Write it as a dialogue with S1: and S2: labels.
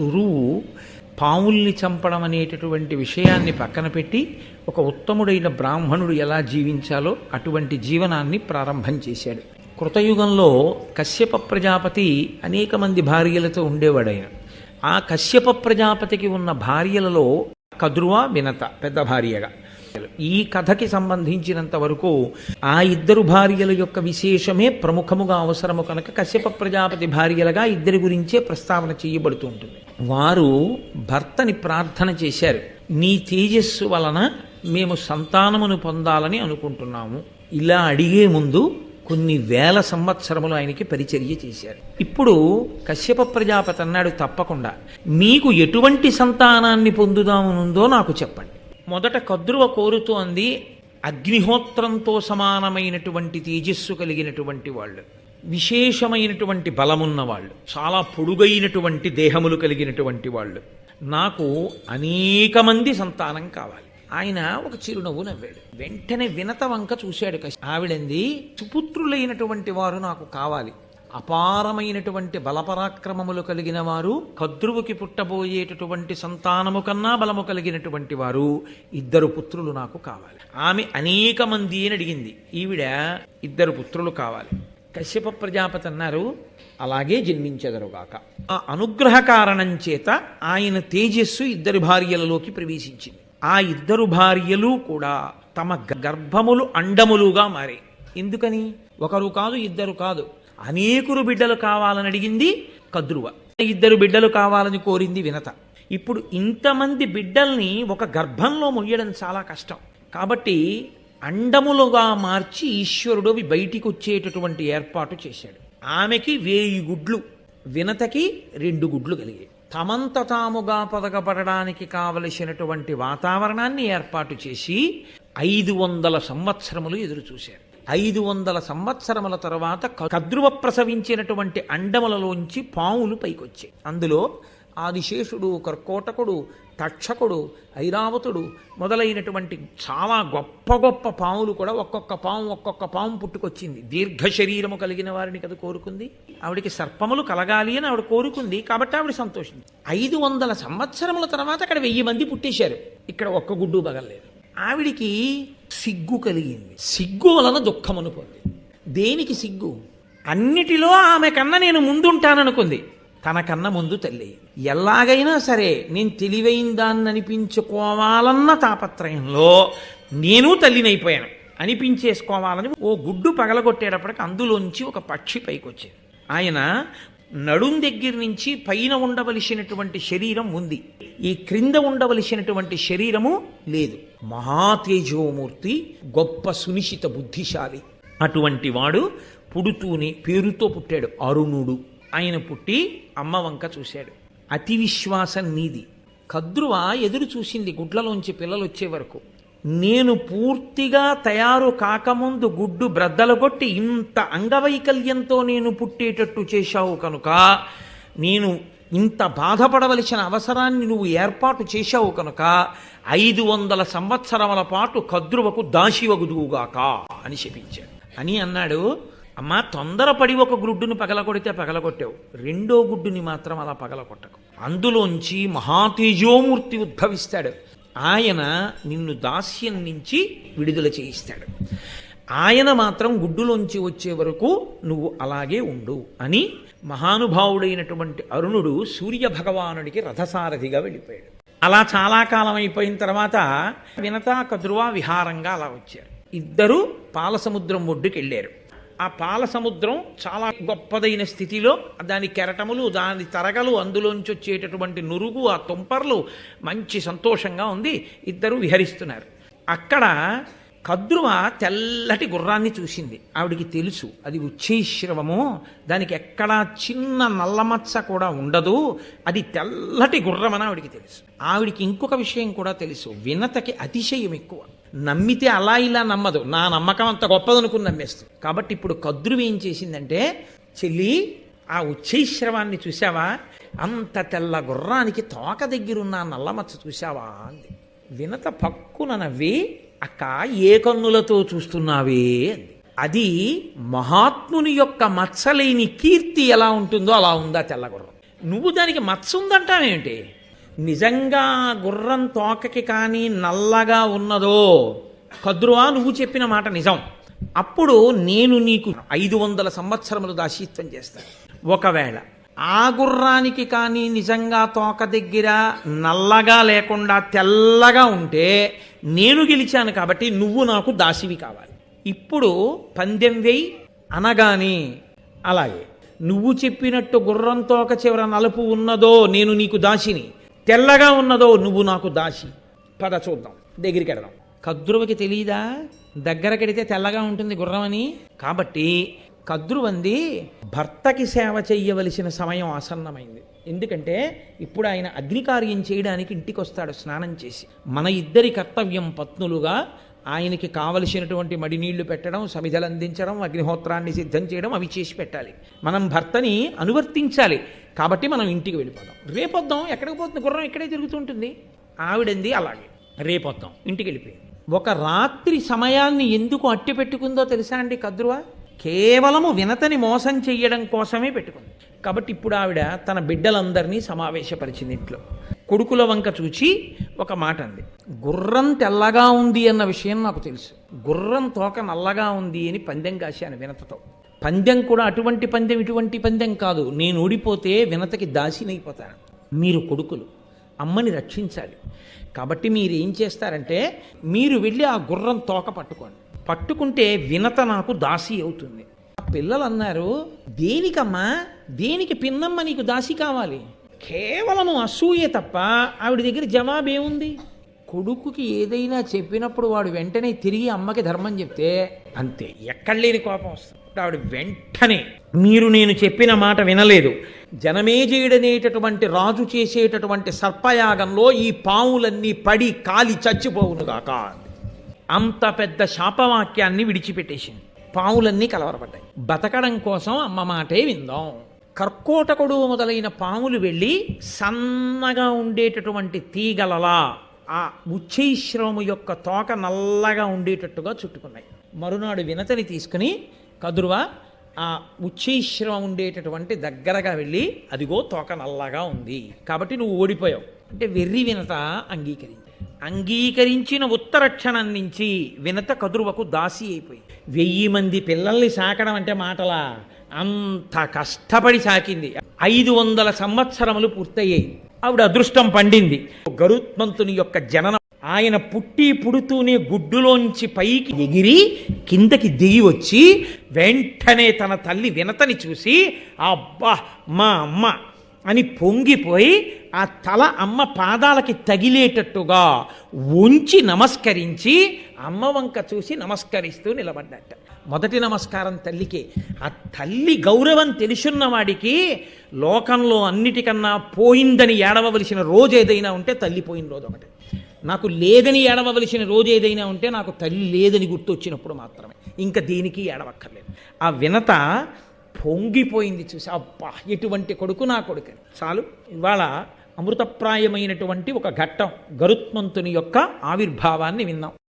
S1: రురువు పాముల్ని చంపడం అనేటటువంటి విషయాన్ని పక్కన పెట్టి ఒక ఉత్తముడైన బ్రాహ్మణుడు ఎలా జీవించాలో అటువంటి జీవనాన్ని ప్రారంభం చేశాడు. కృతయుగంలో కశ్యప ప్రజాపతి అనేక మంది భార్యలతో ఉండేవాడైన. ఆ కశ్యప ప్రజాపతికి ఉన్న భార్యలలో కద్రువ వినత పెద్ద భార్యగా. ఈ కథకి సంబంధించినంత వరకు ఆ ఇద్దరు భార్యల యొక్క విశేషమే ప్రముఖముగా అవసరము కనుక కశ్యప ప్రజాపతి భార్యలుగా ఇద్దరి గురించే ప్రస్తావన చేయబడుతూ ఉంటుంది. వారు భర్తని ప్రార్థన చేశారు. నీ తేజస్సు వలన మేము సంతానమును పొందాలని అనుకుంటున్నాము. ఇలా అడిగే ముందు కొన్ని వేల సంవత్సరములు ఆయనకి పరిచర్య చేశారు. ఇప్పుడు కశ్యప ప్రజాపతి అన్నాడు తప్పకుండా. మీకు ఎటువంటి సంతానాన్ని పొందుదామునుందో నాకు చెప్పండి. మొదట కద్రువ కోరుతోంది అగ్నిహోత్రంతో సమానమైనటువంటి తేజస్సు కలిగినటువంటి వాళ్ళు విశేషమైనటువంటి బలమున్న వాళ్ళు చాలా పొడుగైనటువంటి దేహములు కలిగినటువంటి వాళ్ళు. నాకు అనేక మంది సంతానం కావాలి. ఆయన ఒక చిరునవ్వు నవ్వాడు. వెంటనే వినత వంక చూశాడు కశ్య- ఆవిడంది సుపుత్రులైనటువంటి వారు నాకు కావాలి. అపారమైనటువంటి బలపరాక్రమములు కలిగిన వారు కద్రువుకి పుట్టబోయేటటువంటి సంతానము కన్నా బలము కలిగినటువంటి వారు ఇద్దరు పుత్రులు నాకు కావాలి. ఆమె అనేక మంది అని అడిగింది. ఈవిడ ఇద్దరు పుత్రులు కావాలి. కశ్యప ప్రజాపతి అన్నారు అలాగే జన్మించెదరుగాక ఆ అనుగ్రహ కారణం చేత ఆయన తేజస్సు ఇద్దరు భార్యలలోకి ప్రవేశించింది. ఆ ఇద్దరు భార్యలు కూడా తమ గర్భములు అండములుగా మారాయి ఎందుకని? ఒకరు కాదు ఇద్దరు కాదు. అనేకులు బిడ్డలు కావాలని అడిగింది కద్రువ. ఇద్దరు బిడ్డలు కావాలని కోరింది వినత. ఇప్పుడు ఇంతమంది బిడ్డల్ని ఒక గర్భంలో మొయ్యడం చాలా కష్టం. కాబట్టి అండములుగా మార్చి ఈశ్వరుడు అవి బయటికి వచ్చేటటువంటి ఏర్పాటు చేశాడు. ఆమెకి వేయి గుడ్లు వినతకి రెండు గుడ్లు కలిగాయి. తమంత తాముగా పదకబడడానికి కావలసినటువంటి వాతావరణాన్ని ఏర్పాటు చేసి ఐదు వందల సంవత్సరములు ఎదురు చూశారు ఐదు వందల సంవత్సరముల తర్వాత కద్రువ ప్రసవించినటువంటి అండములలోంచి పాములు పైకొచ్చాయి. అందులో ఆదిశేషుడు కర్కోటకుడు తక్షకుడు ఐరావతుడు మొదలైనటువంటి చాలా గొప్ప గొప్ప పాములు కూడా ఒక్కొక్క పాము ఒక్కొక్క పాము పుట్టుకొచ్చింది. దీర్ఘ శరీరము కలిగిన వారిని కదా కోరుకుంది. ఆవిడికి సర్పములు కలగాలి అని ఆవిడ కోరుకుంది. కాబట్టి ఆవిడ సంతోషింది. ఐదు వందల సంవత్సరముల తర్వాత అక్కడ వెయ్యి మంది పుట్టేశారు. ఇక్కడ ఒక్క గుడ్డు పగలలేదు ఆవిడికి సిగ్గు కలిగింది. సిగ్గు వలన దుఃఖమును పొంది. దేనికి సిగ్గు? అన్నిటిలో ఆమె కన్నా నేను ముందుంటాననుకుంది. తనకన్నా ముందు తల్లి. ఎలాగైనా సరే నేను తెలివైన దాన్ని అనిపించుకోవాలన్న తాపత్రయంలో నేను తల్లినైపోయాను. అనిపించేసుకోవాలని ఓ గుడ్డు పగలగొట్టేటప్పటికి అందులోంచి ఒక పక్షి పైకి వచ్చింది ఆయన నడుం దగ్గర నుంచి పైన ఉండవలసినటువంటి శరీరం ఉంది. ఈ క్రింద ఉండవలసినటువంటి శరీరము లేదు. మహాతేజోమూర్తి గొప్ప సునిశిత బుద్ధిశాలి. అటువంటి వాడు పుడుతూనే పేరుతో పుట్టాడు. అరుణుడు. ఆయన పుట్టి అమ్మ వంక చూశాడు. అతి విశ్వాసం నీది. కద్రువ ఎదురు చూసింది గుడ్లలోంచి పిల్లలు వచ్చే వరకు. నేను పూర్తిగా తయారు కాకముందు గుడ్డు బ్రద్దలగొట్టి ఇంత అంగవైకల్యంతో నేను పుట్టేటట్టు చేశావు కనుక నేను ఇంత బాధపడవలసిన అవసరాన్ని నువ్వు ఏర్పాటు చేశావు కనుక ఐదు వందల సంవత్సరముల పాటు కద్రువకు దాశివగుదువుగాక అని శపించాడు అని అన్నాడు అమ్మా తొందరపడి ఒక గుడ్డును పగలగొడితే పగలగొట్టావు. రెండో గుడ్డుని మాత్రం అలా పగలగొట్టకు. అందులోంచి మహాతేజోమూర్తి ఉద్భవిస్తాడు. ఆయన నిన్ను దాస్యం నుంచి విడుదల చేయిస్తాడు. ఆయన మాత్రం గుడ్డులోంచి వచ్చే వరకు నువ్వు అలాగే ఉండు అని మహానుభావుడైనటువంటి అరుణుడు సూర్య భగవానుడికి రథసారథిగా వెళ్ళిపోయాడు. అలా చాలా కాలం అయిపోయిన తర్వాత వినతా కదురువా విహారంగా అలా వచ్చారు. ఇద్దరు పాలసముద్రం ఒడ్డుకెళ్ళారు. ఆ పాల సముద్రం చాలా గొప్పదైన స్థితిలో దాని కెరటములు దాని తరగలు అందులోంచి వచ్చేటటువంటి నురుగు ఆ తుంపర్లు మంచి సంతోషంగా ఉంది. ఇద్దరు విహరిస్తున్నారు. అక్కడ కద్రువ తెల్లటి గుర్రాన్ని చూసింది. ఆవిడికి తెలుసు అది ఉచ్చైశ్రవము. దానికి ఎక్కడా చిన్న నల్లమచ్చ కూడా ఉండదు. అది తెల్లటి గుర్రమని ఆవిడికి తెలుసు. ఆవిడికి ఇంకొక విషయం కూడా తెలుసు. వినతకి అతిశయం ఎక్కువ. నమ్మితే అలా ఇలా నమ్మదు. నా నమ్మకం అంత గొప్పదనుకుని నమ్మేస్తుంది. కాబట్టి ఇప్పుడు కద్రువి ఏం చేసిందంటే చెల్లి ఆ ఉచ్చైశ్రవాన్ని చూసావా అంత తెల్ల గుర్రానికి తోక దగ్గరున్న నల్లమచ్చ చూసావా అంది. వినత పక్కున నవ్వి అక్క ఏ కన్నులతో చూస్తున్నావే అంది. అది మహాత్ముని యొక్క మచ్చలేని కీర్తి ఎలా ఉంటుందో అలా ఉందా తెల్లగుర్రం నువ్వు దానికి మత్స ఉందంటావేంటి? నిజంగా గుర్రం తోకకి కానీ నల్లగా ఉన్నదో? కద్రువా నువ్వు చెప్పిన మాట నిజం. అప్పుడు నేను నీకు ఐదు వందల సంవత్సరములు దాశిత్వం చేస్తాను ఒకవేళ ఆ గుర్రానికి కానీ నిజంగా తోక దగ్గర నల్లగా లేకుండా తెల్లగా ఉంటే నేను గెలిచాను కాబట్టి నువ్వు నాకు దాసివి కావాలి. ఇప్పుడు పందెం వేయి అనగానే అలాగే. నువ్వు చెప్పినట్టు గుర్రం తోక చివర నలుపు ఉన్నదో నేను నీకు దాసిని. తెల్లగా ఉన్నదో నువ్వు నాకు దాసి. పద చూద్దాం దగ్గరికి వెడదాం కద్రువకి తెలియదా దగ్గరకెడితే తెల్లగా ఉంటుంది గుర్రం అని కాబట్టి కద్రువంది భర్తకి సేవ చెయ్యవలసిన సమయం ఆసన్నమైంది. ఎందుకంటే ఇప్పుడు ఆయన అగ్నికార్యం చేయడానికి ఇంటికి వస్తాడు స్నానం చేసి. మన ఇద్దరి కర్తవ్యం పత్నులుగా ఆయనకి కావలసినటువంటి మడినీళ్ళు పెట్టడం సమిధలు అందించడం అగ్నిహోత్రాన్ని సిద్ధం చేయడం అవి చేసి పెట్టాలి. మనం భర్తని అనువర్తించాలి. కాబట్టి మనం ఇంటికి వెళ్ళిపోదాం రేపొద్దాం ఎక్కడికి పోతుంది? గుర్రం ఇక్కడే తిరుగుతుంటుంది ఆవిడంది అలాగే. రేపొద్దాం ఇంటికి వెళ్ళిపోయింది ఒక రాత్రి సమయాన్ని ఎందుకు అట్టి పెట్టుకుందో తెలుసా అండి కద్రువా? కేవలము వినతని మోసం చేయడం కోసమే పెట్టుకుంది కాబట్టి ఇప్పుడు ఆవిడ తన బిడ్డలందరినీ సమావేశపరిచింది ఇంట్లో. కొడుకుల వంక చూచి ఒక మాట అంది. గుర్రం తెల్లగా ఉంది అన్న విషయం నాకు తెలుసు. గుర్రం తోక నల్లగా ఉంది అని పందెం కాశాను వినతతో. పందెం కూడా అటువంటి పందెం ఇటువంటి పందెం కాదు. నేను ఓడిపోతే వినతకి దాసినైపోతాను. మీరు కొడుకులు అమ్మని రక్షించాలి. కాబట్టి మీరు ఏం చేస్తారంటే మీరు వెళ్ళి ఆ గుర్రం తోక పట్టుకోండి. పట్టుకుంటే వినత నాకు దాసి అవుతుంది. ఆ పిల్లలు అన్నారు దేనికమ్మా? దేనికి పిన్నమ్మ నీకు దాసి కావాలి? కేవలము అసూయ తప్ప ఆవిడ దగ్గర జవాబు ఏముంది? కొడుకుకి ఏదైనా చెప్పినప్పుడు వాడు వెంటనే తిరిగి అమ్మకి ధర్మం చెప్తే అంతే ఎక్కడ లేని కోపం వస్తుంది. ఆవిడ వెంటనే మీరు నేను చెప్పిన మాట వినలేదు. జనమేజయుడనేటటువంటి రాజు చేసేటటువంటి సర్పయాగంలో ఈ పావులన్నీ పడి కాలి చచ్చిపోవునుగాక అంత పెద్ద శాపవాక్యాన్ని విడిచిపెట్టేసింది. పాములన్నీ కలవరపడ్డాయి. బతకడం కోసం అమ్మ మాటే విందాం. కర్కోటకుడు మొదలైన పాములు వెళ్ళి సన్నగా ఉండేటటువంటి తీగలలా ఆ ఉచ్చైశ్రవము యొక్క తోక నల్లగా ఉండేటట్టుగా చుట్టుకున్నాయి. మరునాడు వినతని తీసుకుని కదురువ ఆ ఉచ్చైశ్రవం ఉండేటటువంటి దగ్గరగా వెళ్ళి అదిగో తోక నల్లగా ఉంది. కాబట్టి నువ్వు ఓడిపోయావు. అంటే వెర్రి వినత అంగీకరించి అంగీకరించిన ఉత్తర క్షణం నుంచి వినత కదురువకు దాసి అయిపోయింది. వెయ్యి మంది పిల్లల్ని సాకడం అంటే మాటలా? అంత కష్టపడి సాకింది. ఐదు వందల సంవత్సరములు పూర్తయ్యాయి. ఆవిడ అదృష్టం పండింది. గరుత్మంతుని యొక్క జననం. ఆయన పుట్టి పుడుతూనే గుడ్డులోంచి పైకి ఎగిరి కిందకి దిగి వచ్చి వెంటనే తన తల్లి వినతని చూసి అబ్బా మా అమ్మ అని పొంగిపోయి ఆ తల అమ్మ పాదాలకి తగిలేటట్టుగా ఉంచి నమస్కరించి అమ్మ వంక చూసి నమస్కరిస్తూ నిలబడ్డట. మొదటి నమస్కారం తల్లికి. ఆ తల్లి గౌరవం తెలుసున్నవాడికి లోకంలో అన్నిటికన్నా పోయిందని ఏడవవలసిన రోజు ఏదైనా ఉంటే తల్లి పోయిన రోజు ఒకటి. నాకు లేదని ఏడవలసిన రోజు ఏదైనా ఉంటే నాకు తల్లి లేదని గుర్తొచ్చినప్పుడు మాత్రమే. ఇంకా దేనికి ఏడవక్కర్లేదు. ఆ వినత పొంగిపోయింది చూసి అబ్బా ఎటువంటి కొడుకు నా కొడుకు? చాలు. ఇవాళ అమృతప్రాయమైనటువంటి ఒక ఘట్టం గరుత్మంతుని యొక్క ఆవిర్భావాన్ని విన్నాం.